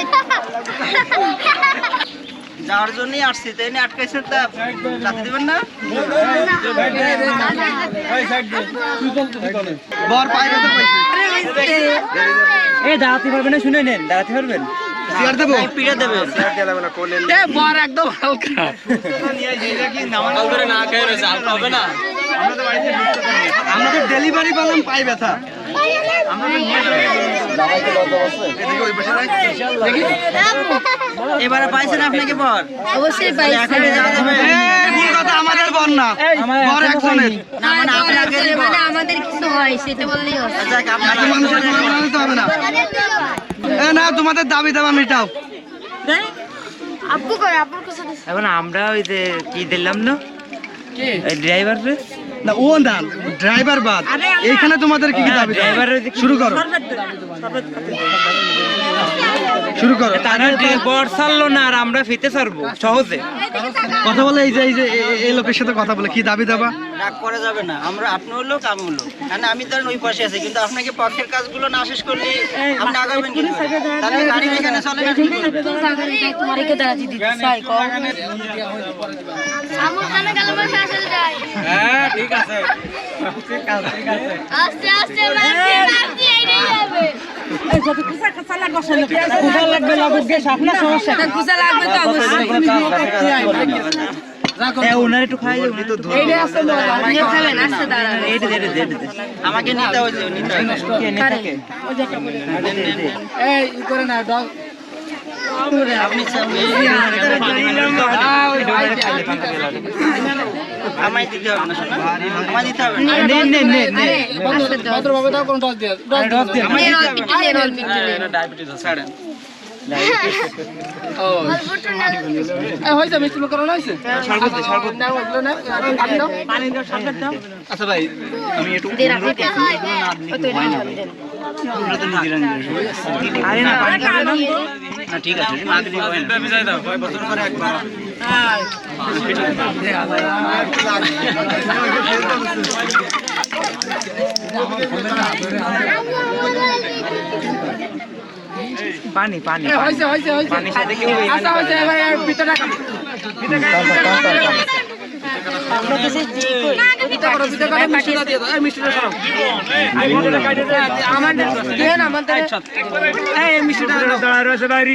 যাওয়ার জন্যই আসছি তাই নিয়ে আটকাইছেন তা? রাতে দিবেন না? বর পাই ব্যথা পাইছে। এই দাঁড়াতে পারবেন না শুনে নেন। দাঁড়াতে পারবেন? দেবো? পিড়ে দেবে। বর একদম হালকা। আমরা তো ডেলিভারি পেলাম পাই ব্যথা। এবারে পাইছেন আপনি কি বর? অবশ্যই কথা আমাদের বর না বর একজনের। না মানে মানে আমাদের কিছু হয় সেটা বললেই হবে। আপনার মানুষের হবে না। এ না তোমাদের দাবি দাবা মেটাও। আব্বু করে আব্বুর কাছে এখন আমরা ওই যে কি দিলাম না? ড্রাইভার রে। না ও না ড্রাইভার বাদ। এইখানে তোমাদের কি কি দাবি? শুরু করো। শুরু করো। তারা বর ছাড়লো না আর আমরা ফিতে ছাড়বো সহজে। কথা বলে এই যে এই যে এই লোকের সাথে কথা বলে কি দাবি দাবা? রাগ করা যাবে না। আমরা আপনি হলো কাম হলো কারণ আমি ধরেন ওই পাশে আছি কিন্তু আপনাকে পক্ষের কাজগুলো না শেষ করলে আপনি আগাবেন কি তাহলে গাড়ি এখানে চলে না? তোমার কে দাঁড়াচ্ছি দিদি সাই কম। আমুর কানে গেলে আমার ফেসেল যায়। হ্যাঁ ঠিক আছে। আস্তে আস্তে মারতে মারতে এই নিয়ে যাবে কুসা লাগবে লাগুক গে আপনার সমস্যা পূজা লাগবে তো অবশ্যই। এ ওনার একটু খাই উনি তো নিয়ে ফেলেন আসতে দাঁড়ান। এইটা দে দে দে আমাকে নিতে কে নে আমায় দিতে হবে না শোনা আমায় দিতে হবে না নে নে নে নে আসতে দাও আরে রস দে আমি রোল পিঠে দে রোল পিঠে দে ছাড়েন অল্পটা না দে রাখো ও তো এটা আরে না পানি খাবে না না ঠিক আছে দিলে হবে না পানি পানি পানির সাথে কেউ আমার দেন আমাদের এই মিষ্টিটা দাঁড়া রয়েছে বাইরে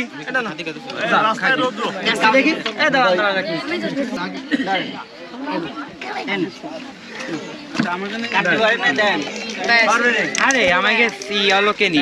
দেখি এ দাঁড়া দাঁড়া রাখি কাটতে পারেন না দেন। ব্যাস আরে আমাকে সিয়ালোকে নি।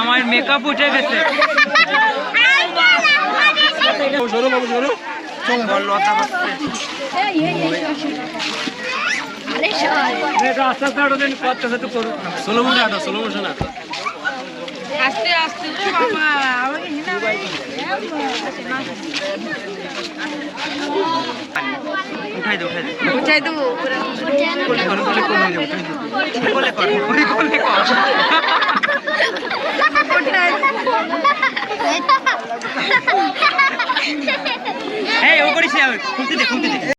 আমার মেকআপ উঠে গেছে। সর আস্তে আস্তে উঠাই দে উঠাই দে উঠাই দেবো।